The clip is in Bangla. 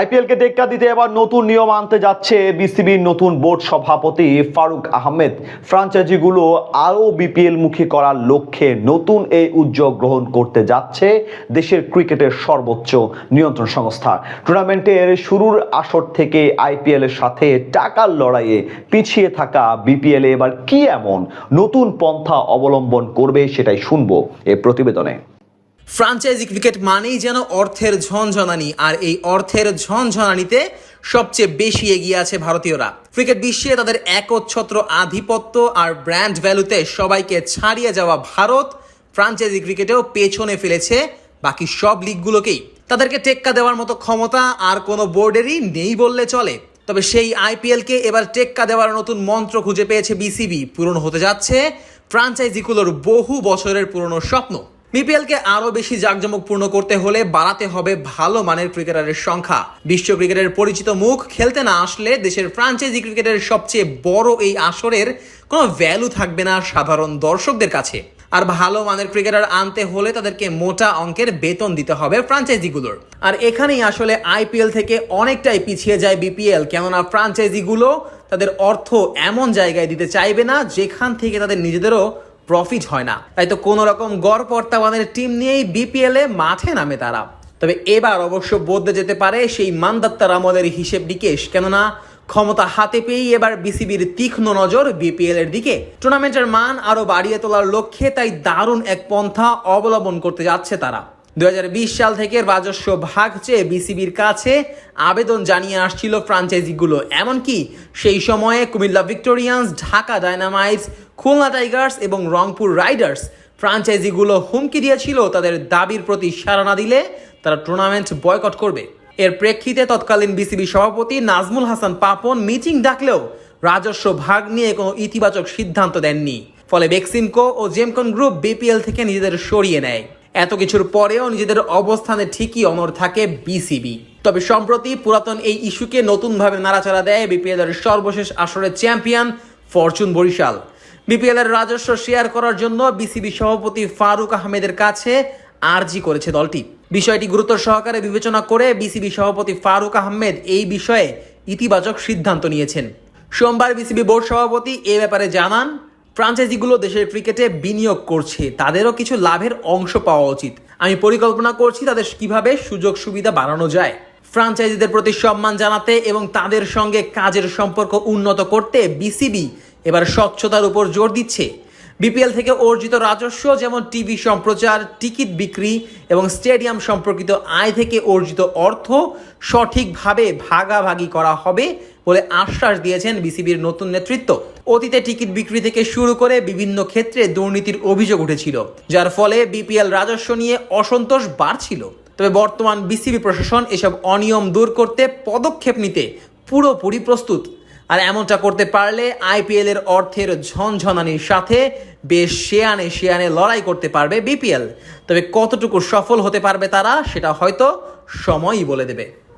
আইপিএলকে টেক্কা দিতে এবার নতুন নিয়ম আনতে যাচ্ছে বিসিবির নতুন বোর্ড সভাপতি ফারুক আহমেদ। ফ্রাঞ্চাইজিগুলো আরও বিপিএল মুখী করার লক্ষ্যে নতুন এই উদ্যোগ গ্রহণ করতে যাচ্ছে দেশের ক্রিকেটের সর্বোচ্চ নিয়ন্ত্রণ সংস্থা। টুর্নামেন্টের শুরুর আসর থেকে আইপিএল এর সাথে টাকার লড়াইয়ে পিছিয়ে থাকা বিপিএল এ এবার কি এমন নতুন পন্থা অবলম্বন করবে সেটাই শুনব এই প্রতিবেদনে। ফ্রাঞ্চাইজি ক্রিকেট মানেই যেন অর্থের ঝনঝনানি, আর এই অর্থের ঝনঝনানিতে সবচেয়ে বেশি এগিয়ে আছে ভারতীয়রা। ক্রিকেট বিশ্বে তাদের একচ্ছত্র আধিপত্য আর ব্র্যান্ড ভ্যালুতে সবাইকে ছাড়িয়ে যাওয়া ভারত ফ্রাঞ্চাইজি ক্রিকেটেও পেছনে ফেলেছে বাকি সব লিগগুলোকেই। তাদেরকে টেক্কা দেওয়ার মতো ক্ষমতা আর কোনো বোর্ডেরই নেই বললে চলে। তবে সেই আইপিএলকে এবার টেক্কা দেওয়ার নতুন মন্ত্র খুঁজে পেয়েছে বিসিবি। পূরণ হতে যাচ্ছে ফ্রাঞ্চাইজিগুলোর বহু বছরের পুরনো স্বপ্ন। বিপিএলকে আরও বেশি জাঁকজমকপূর্ণ করতে হলে বাড়াতে হবে ভালো মানের ক্রিকেটারের সংখ্যা। বিশ্ব ক্রিকেটের পরিচিত মুখ খেলতে না আসলে দেশের ফ্রাঞ্চাইজি ক্রিকেটের সবচেয়ে বড় এই আসরের কোনো ভ্যালু থাকবে না সাধারণ দর্শকদের কাছে। আর ভালো মানের ক্রিকেটার আনতে হলে তাদেরকে মোটা অঙ্কের বেতন দিতে হবে ফ্রাঞ্চাইজিগুলোর। আর এখানেই আসলে আইপিএল থেকে অনেকটাই পিছিয়ে যায় বিপিএল। কেননা ফ্রাঞ্চাইজিগুলো তাদের অর্থ এমন জায়গায় দিতে চাইবে না যেখান থেকে তাদের নিজেদেরও প্রফিট হয় না। তাই তো কোনো রকম গড় প্রত্যাবানের টিম নিয়েই বিপিএলে মাঠে নামে তারা। তবে এবার অবশ্য বদলে যেতে পারে সেই মান্দাত্তার আমলের হিসেব নিকেশ। কেননা ক্ষমতা হাতে পেয়েই এবার বিসিবির তীক্ষ্ণ নজর বিপিএল এর দিকে। টুর্নামেন্টের মান আরও বাড়িয়ে তোলার লক্ষ্যে তাই দারুণ এক পন্থা অবলম্বন করতে যাচ্ছে তারা। দুই হাজার বিশ সাল থেকে রাজস্ব ভাগ চেয়ে বিসিবির কাছে আবেদন জানিয়ে আসছিল ফ্রাঞ্চাইজিগুলো। এমনকি সেই সময়ে Comilla Victorians, Dhaka Dynamites, Khulna Tigers এবং রংপুর রাইডার্স ফ্রাঞ্চাইজিগুলো হুমকি দিয়েছিল তাদের দাবির প্রতি সাড়া না দিলে তারা টুর্নামেন্ট বয়কট করবে। এর প্রেক্ষিতে তৎকালীন বিসিবি সভাপতি নাজমুল হাসান পাপন মিটিং ডাকলেও রাজস্ব ভাগ নিয়ে কোনো ইতিবাচক সিদ্ধান্ত দেননি। ফলে বেক্সিমকো ও জেমকন গ্রুপ বিপিএল থেকে নিজেদের সরিয়ে নেয়। এত কিছুর পরেও নিজেদের অবস্থানে ঠিকই অনর থাকে বিসিবি তবে সম্প্রতি পুরাতন এই ইস্যুকে নতুনভাবে নাড়াচাড়া দেয় বিপিএল এর সর্বশেষ আসরের চ্যাম্পিয়ন ফরচুন বরিশাল। বিপিএল এর রাজস্ব শেয়ার করার জন্য বিসিবি সভাপতি ফারুক আহমেদের কাছে আর্জি করেছে দলটি। বিষয়টি গুরুত্ব সহকারে বিবেচনা করে বিসিবি সভাপতি ফারুক আহমেদ এই বিষয়ে ইতিবাচক সিদ্ধান্ত নিয়েছেন। সোমবার বিসিবি বোর্ড সভাপতি এ ব্যাপারে জানান ফ্রাঞ্চাইজিগুলো দেশের ক্রিকেটে বিনিয়োগ করছে, তাদেরও কিছু লাভের অংশ পাওয়া উচিত। আমি পরিকল্পনা করছি তাদের কীভাবে সুযোগ সুবিধা বাড়ানো যায়। ফ্রাঞ্চাইজিদের প্রতি সম্মান জানাতে এবং তাদের সঙ্গে কাজের সম্পর্ক উন্নত করতে বিসিবি এবার স্বচ্ছতার উপর জোর দিচ্ছে। বিপিএল থেকে অর্জিত রাজস্ব, যেমন টিভি সম্প্রচার, টিকিট বিক্রি এবং স্টেডিয়াম সম্পর্কিত আয় থেকে অর্জিত অর্থ সঠিকভাবে ভাগাভাগি করা হবে বলে আশ্বাস দিয়েছেন বিসিবির নতুন নেতৃত্ব। অতীতে টিকিট বিক্রি থেকে শুরু করে বিভিন্ন ক্ষেত্রে দুর্নীতির অভিযোগ উঠেছিল, যার ফলে বিপিএল রাজস্ব নিয়ে অসন্তোষ বাড়ছিল। তবে বর্তমান বিসিবি প্রশাসন এসব অনিয়ম দূর করতে পদক্ষেপ নিতে পুরোপুরি প্রস্তুত। আর এমনটা করতে পারলে আইপিএল এর অর্থের ঝনঝনানির সাথে বেশ শেয়ানে শেয়ানে লড়াই করতে পারবে বিপিএল। তবে কতটুকু সফল হতে পারবে তারা, সেটা হয়তো সময়ই বলে দেবে।